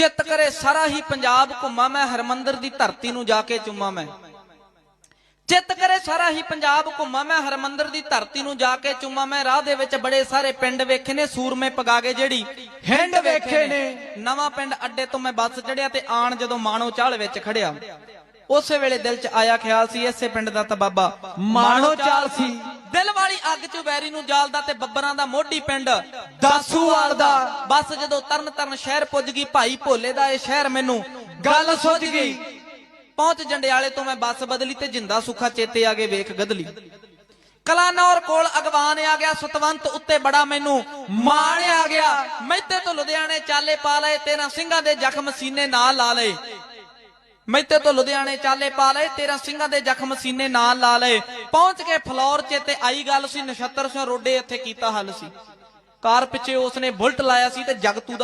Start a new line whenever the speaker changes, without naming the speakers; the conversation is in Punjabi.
ਚਿੱਤ ਕਰੇ ਸਾਰਾ ਹੀ ਪੰਜਾਬ ਘੁੰਮਾਂ ਮੈਂ ਹਰਮੰਦਰ ਦੀ ਧਰਤੀ ਨੂੰ ਜਾ ਕੇ ਚੁੰਮਾਂ ਮੈਂ। ਚਿੱਤ ਕਰੇ ਸਾਰਾ ਹੀ ਪੰਜਾਬ ਘੁੰਮਾਂ ਮੈਂ ਹਰਮੰਦਰ ਦੀ ਧਰਤੀ ਨੂੰ ਜਾ ਕੇ ਚੁੰਮਾਂ ਮੈਂ। ਰਾਹ ਦੇ ਵਿੱਚ ਬੜੇ ਸਾਰੇ ਪਿੰਡ ਵੇਖੇ ਨੇ ਸੂਰਮੇ ਪਗਾਗੇ ਜਿਹੜੀ ਹਿੰਡ ਵੇਖੇ ਨੇ। ਨਵਾਂ ਪਿੰਡ ਅੱਡੇ ਤੋਂ ਮੈਂ ਬੱਸ ਚੜਿਆ ਤੇ ਆਣ ਜਦੋਂ ਮਾਣੋ ਚਾਲ ਵਿੱਚ ਖੜਿਆ ਉਸੇ ਵੇਲੇ ਦਿਲ 'ਚ ਆਇਆ ਖਿਆਲ ਸੀ ਇਸੇ ਪਿੰਡ ਦਾ ਤਾਂ ਬਾਬਾ
ਮਾਣੋ ਚਾਲ ਸੀ।
ਦਿਲ ਵਾਲੀ ਅੱਗ 'ਚ ਵੈਰੀ ਨੂੰ ਜਾਲਦਾ ਤੇ ਬੱਬਰਾਂ ਦਾ ਮੋਢੀ ਪਿੰਡ
ਦਾਸੂਵਾਲ ਦਾ
ਬੱਸ ਜਦੋਂ ਤਰਨ ਤਰਨ ਸ਼ਹਿਰ ਪੁੱਜ ਗਈ, ਭਾਈ ਭੋਲੇ ਦਾ ਇਹ ਸ਼ਹਿਰ ਮੈਨੂੰ
ਗੱਲ ਸੁੱਝ ਗਈ।
ਪਹੁੰਚ ਜੰਡਿਆਲੇ ਤੋਂ ਮੈਂ ਬੱਸ ਬਦਲੀ ਤੇ ਜਿੰਦਾ ਸੁੱਖਾ ਚੇਤੇ ਆ ਗਏ, ਵੇਖ ਗਦਲੀ। ਕਲਾਨੌਰ ਕੋਲ ਅਗਵਾਨ ਆ ਗਿਆ, ਸਤਵੰਤ ਉੱਤੇ ਬੜਾ ਮੈਨੂੰ ਮਾਣ ਆ ਗਿਆ। ਮੈਤੇ ਤੋਂ ਲੁਧਿਆਣੇ ਚਾਲੇ ਪਾ ਲਏ, ਤੇਰਾ ਸਿੰਘਾਂ ਦੇ ਜ਼ਖਮ ਸੀਨੇ ਨਾਲ ਲਾ ਲਏ। ਮੈਤੇ ਤੋਂ ਲੁਧਿਆਣੇ ਚਾਲੇ ਪਾ ਲਏ, ਤੇਰਾ ਸਿੰਘਾਂ ਦੇ ਜ਼ਖਮ ਸੀਨੇ ਨਾਲ ਲਾ ਲਏ। ਪਹੁੰਚ ਕੇ ਫਲੌਰ ਚੇਤੇ ਆਈ ਗੱਲ ਸੀ, ਨਛੱਤਰ ਸਿੰਘ ਰੋਡੇ ਇੱਥੇ ਕੀਤਾ ਹੱਲ ਸੀ। ਕਾਰ ਪਿੱਛੇ ਉਸਨੇ ਬੁਲਟ ਲਾਇਆ ਸੀ ਤੇ ਜਗਤੂ ਦਾ